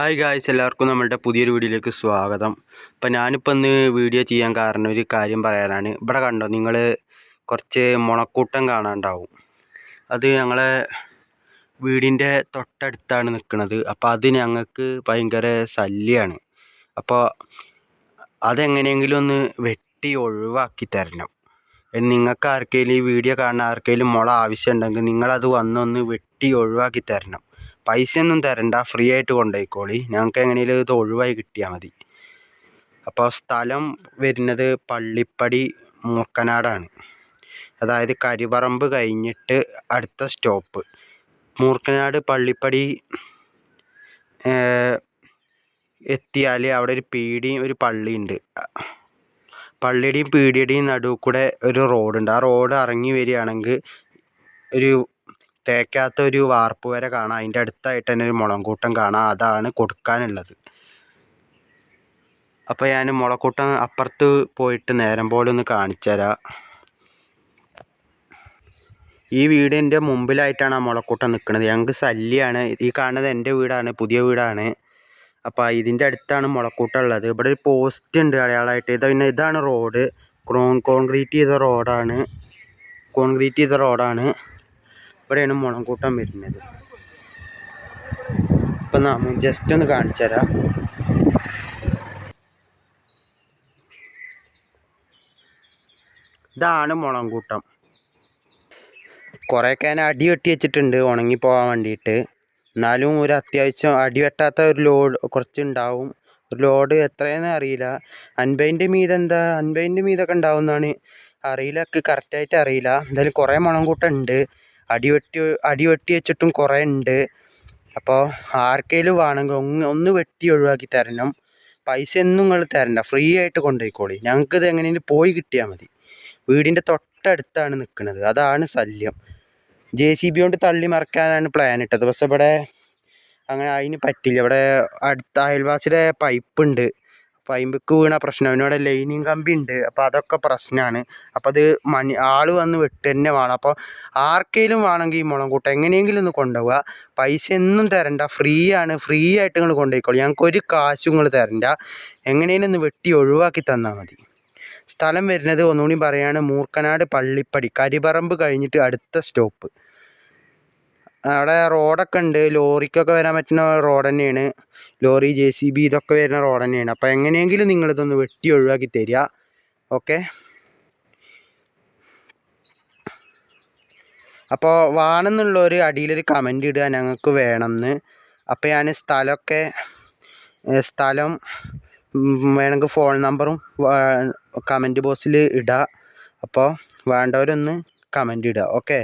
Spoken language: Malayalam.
ഹായ് ഗായ്സ് എല്ലാവർക്കും നമ്മളുടെ പുതിയൊരു വീഡിയോയിലേക്ക് സ്വാഗതം. അപ്പോൾ ഞാനിപ്പോൾ ഇന്ന് വീഡിയോ ചെയ്യാൻ കാരണം ഒരു കാര്യം പറയാനാണ്. ഇവിടെ കണ്ടോ നിങ്ങൾ കുറച്ച് മുളക്കൂട്ടം കാണാണ്ടാവും അത് ഞങ്ങളെ വീടിന്റെ തൊട്ടടുത്താണ് നിൽക്കുന്നത് അപ്പോൾ അത് ഞങ്ങൾക്ക് ഭയങ്കര ശല്യമാണ് അപ്പോൾ അതെങ്ങനെയെങ്കിലും ഒന്ന് വെട്ടി ഒഴിവാക്കി തരണം. നിങ്ങൾക്ക് ആർക്കെങ്കിലും ഈ വീഡിയോ കാണുന്ന ആർക്കെങ്കിലും മുള ആവശ്യമുണ്ടെങ്കിൽ നിങ്ങളത് വന്നൊന്ന് വെട്ടി ഒഴിവാക്കി തരണം. പൈസയൊന്നും തരണ്ട ഫ്രീ ആയിട്ട് കൊണ്ടുപോയിക്കോളി ഞങ്ങൾക്ക് എങ്ങനെയെങ്കിലും ഇത് ഒഴിവായി കിട്ടിയാൽ മതി. അപ്പോൾ സ്ഥലം വരുന്നത് പള്ളിപ്പടി മൂർക്കനാടാണ്. അതായത് കരിപറമ്പ് കഴിഞ്ഞിട്ട് അടുത്ത സ്റ്റോപ്പ്. മൂർക്കനാട് പള്ളിപ്പടി എത്തിയാൽ അവിടെ ഒരു പീടിയും ഒരു പള്ളിയുണ്ട്. പള്ളിയുടെയും പീടിയുടെയും നടുവിൽ കൂടെ ഒരു റോഡുണ്ട്. ആ റോഡ് ഇറങ്ങി വരികയാണെങ്കിൽ ഒരു തേക്കാത്ത ഒരു വാർപ്പ് വര കാണാം. അതിന്റെ അടുത്തായിട്ട് തന്നെ ഒരു മുളംകൂട്ടം കാണാം. അതാണ് കൊടുക്കാനുള്ളത്. അപ്പോൾ ഞാൻ മുളക്കൂട്ടം അപ്പുറത്ത് പോയിട്ട് നേരം പോലെ ഒന്ന് കാണിച്ചു ഈ വീടിന്റെ മുമ്പിലായിട്ടാണ് ആ മുളക്കൂട്ടം നിൽക്കുന്നത്. ഞങ്ങൾക്ക് ശല്യമാണ്. ഈ കാണുന്നത് എന്റെ വീടാണ് പുതിയ വീടാണ്. അപ്പോൾ ഇതിന്റെ അടുത്താണ് മുളക്കൂട്ടം ഉള്ളത്. ഇവിടെ ഒരു പോസ്റ്റ് ഉണ്ട് അടയാളമായിട്ട്. ഇത് പിന്നെ ഇതാണ് റോഡ്. കോൺക്രീറ്റ് ചെയ്ത റോഡാണ്. കോൺക്രീറ്റ് ചെയ്ത റോഡാണ്. ഇവിടെയാണ് മുളങ്കൂട്ടം വരുന്നത്. ഇപ്പം നാം ജസ്റ്റ് ഒന്ന് കാണിച്ചു തരാം. ഇതാണ് മുളങ്കൂട്ടം. കുറേയൊക്കെ ഞാൻ അടി വെട്ടി വെച്ചിട്ടുണ്ട് ഉണങ്ങി പോകാൻ വേണ്ടിയിട്ട്. എന്നാലും ഒരു അത്യാവശ്യം അടി വെട്ടാത്ത ഒരു ലോഡ് കുറച്ച് ഉണ്ടാവും ഒരു ലോഡ് എത്രയെന്ന് അറിയില്ല. അൻപതിന്റെ മീത് എന്താ അൻപതിന്റെ മീതൊക്കെ ഉണ്ടാവുമെന്നാണ് അറിയില്ല. കറക്റ്റായിട്ട് അറിയില്ല. എന്തായാലും കുറേ മുളങ്കൂട്ടം ഉണ്ട്. അടി വെട്ടി അടി വെട്ടി വെച്ചിട്ടും കുറേ ഉണ്ട്. അപ്പോൾ ആർക്കെങ്കിലും വേണമെങ്കിൽ ഒന്ന് ഒന്ന് വെട്ടി ഒഴിവാക്കി തരണം. പൈസ ഒന്നും നിങ്ങൾ തരണ്ട. ഫ്രീ ആയിട്ട് കൊണ്ടുപോയിക്കോളി ഞങ്ങൾക്ക് ഇത് എങ്ങനെയെങ്കിലും പോയി കിട്ടിയാൽ മതി. വീടിന്റെ തൊട്ടടുത്താണ് നിൽക്കുന്നത് അതാണ് ശല്യം. ജെ സി ബി കൊണ്ട് തള്ളി മറിക്കാനാണ് പ്ലാൻ ഇട്ടത്. പക്ഷെ ഇവിടെ അങ്ങനെ അതിന് പറ്റില്ല. ഇവിടെ അടുത്ത അയൽവാസിയുടെ പൈപ്പ് ഉണ്ട്. പൈമ്പക്ക് വീണ പ്രശ്നം. അതിനോട് ലൈനിങ് കമ്പി ഉണ്ട്. അപ്പോൾ അതൊക്കെ പ്രശ്നമാണ് അപ്പോൾ അത് മണി ആൾ വന്ന് വെട്ട് തന്നെ വേണം. അപ്പോൾ ആർക്കെങ്കിലും വേണമെങ്കിൽ ഈ മുളം കൂട്ടം എങ്ങനെയെങ്കിലും ഒന്ന് കൊണ്ടുപോവുക പൈസ ഒന്നും തരണ്ട. ഫ്രീ ആണ്. ഫ്രീ ആയിട്ട് നിങ്ങൾ കൊണ്ടുപോയിക്കോളൂ ഞങ്ങൾക്ക് ഒരു കാശും നിങ്ങൾ തരണ്ട. എങ്ങനെയും ഒന്ന് വെട്ടി ഒഴിവാക്കി തന്നാൽ മതി. സ്ഥലം വരുന്നത് ഒന്നുകൂടി പറയാണ് മൂർക്കനാട് പള്ളിപ്പടി. കരിപറമ്പ് കഴിഞ്ഞിട്ട് അടുത്ത സ്റ്റോപ്പ്. അവിടെ റോഡൊക്കെ ഉണ്ട്. ലോറിക്കൊക്കെ വരാൻ പറ്റുന്ന റോഡ് തന്നെയാണ്. ലോറി ജെ സി ബി ഇതൊക്കെ വരുന്ന റോഡ് തന്നെയാണ്. അപ്പോൾ എങ്ങനെയെങ്കിലും നിങ്ങളിതൊന്ന് വെട്ടി ഒഴിവാക്കി തരിക. ഓക്കെ? അപ്പോൾ വേണമെന്നുള്ളവർ അടിയിലൊരു കമന്റ് ഇടുക ഞങ്ങൾക്ക് വേണമെന്ന്. അപ്പോൾ ഞാൻ സ്ഥലമൊക്കെ സ്ഥലം വേണമെങ്കിൽ ഫോൺ നമ്പറും കമന്റ് ബോക്സിൽ ഇടാം. അപ്പോൾ വേണ്ടവരൊന്ന് കമന്റ് ഇടുക. ഓക്കെ?